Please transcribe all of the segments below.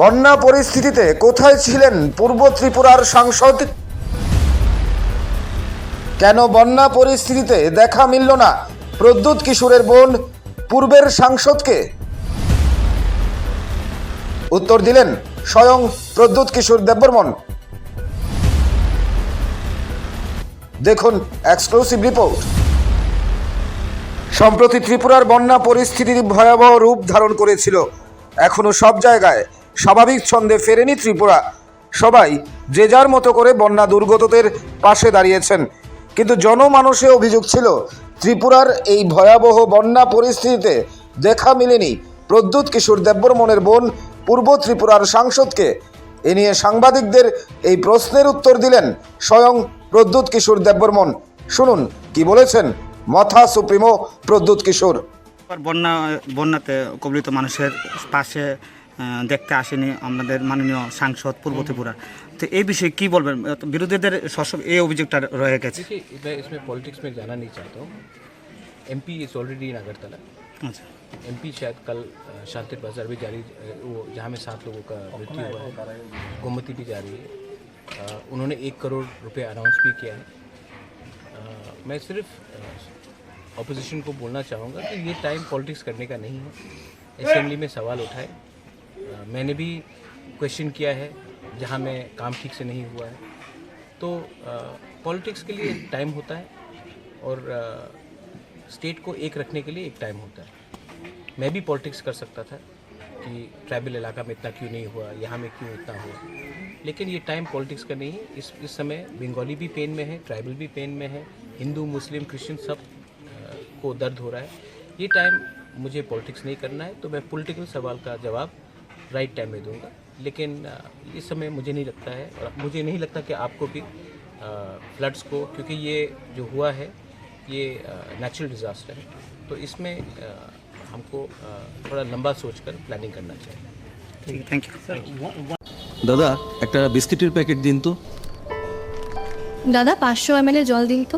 বন্যা পরিস্থিতিতে কোথায় ছিলেন পূর্ব ত্রিপুরার সাংসদ? কেন বন্যা পরিস্থিতিতে দেখা মিলল না? প্রদ্যুৎ কিশোরের বোন, পূর্বের সাংসদকে? উত্তর দিলেন স্বয়ং প্রদ্যুৎ কিশোর দেববর্মন। দেখুন এক্সক্লুসিভ রিপোর্ট সম্প্রতি ত্রিপুরার বন্যা পরিস্থিতি ভয়াবহ রূপ ধারণ করেছিল। এখনও সব জায়গায় স্বাভাবিক ছন্দে ফেরেনি ত্রিপুরা। সবাই যে যার মতো করে বন্যা দুর্গতদের পাশে দাঁড়িয়েছেন। কিন্তু জনমানসে অভিযোগ ছিল, ত্রিপুরার এই ভয়াবহ বন্যা পরিস্থিতিতে দেখা মেলেনি প্রদ্যুৎ কিশোর দেববর্মনের বোন পূর্ব ত্রিপুরার সাংসদকে। এ নিয়ে সাংবাদিকদের এই প্রশ্নের উত্তর দিলেন স্বয়ং প্রদ্যুৎ কিশোর দেববর্মন। শুনুন, কি বলেছেন মথা সুপ্রিমো প্রদ্যুৎ কিশোর। বন্যা, বন্যাতে কবলিত মানুষের পাশে দেখতে আসেনি আমাদের মাননীয় সাংসদ পূর্ব ত্রিপুরা তো এই বিষয়ে কি বলবেন বিরোধীদের সব এই অভিযোগটা রয়ে গেছে देखिए मैं इसमें पॉलिटिक्स में जाना नहीं चाहता हूँ M P is already in Agartala আচ্ছা एम पी शायद कल अ, शांति बाजार भी जारी अ, वो जहाँ में सात लोगों का मृत्यु हुआ है गोमती भी जारी है अ, उन्होंने एक करोड़ रुपए अनाउंस भी किया है अ, मैं सिर्फ अपोजिशन को बोलना चाहूँगा कि ये टाइम पॉलिटिक्स करने का नहीं है असेंबली में सवाल उठाए अ, मैंने भी क्वेश्चन किया है, जहाँ में काम ठीक से नहीं हुआ है। तो पॉलिटिक्स के लिए टाइम होता है और स्टेट को एक रखने के लिए एक टाइम होता है। मैं भी पॉलिटिक्स कर सकता था कि ट्राइबल इलाका में इतना क्यों नहीं हुआ, यहाँ में क्यों इतना हुआ। लेकिन ये टाइम पॉलिटिक्स का नहीं है इस इस समय बंगाली भी पेन में है ट्राइबल भी पेन में है हिंदू मुस्लिम क्रिश्चियन सबको दर्द हो रहा है। ये टाइम मुझे पॉलिटिक्स नहीं करना है तो मैं पॉलिटिकल सवाल का जवाब राइट टाइम में दूंगा लेकिन अ, इस समय मुझे नहीं लगता है और मुझे नहीं लगता कि आपको भी फ्लड्स को क्योंकि ये जो हुआ है ये नेचुरल डिज़ास्टर है तो इसमें अ, हमको अ, थोड़ा लंबा सोचकर प्लानिंग करना चाहिए ঠিক থ্যাংক ইউ দাদা একটা বিস্কিটের প্যাকেট দিন তো দাদা পাঁচশো এম জল দিন তো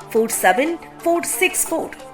47464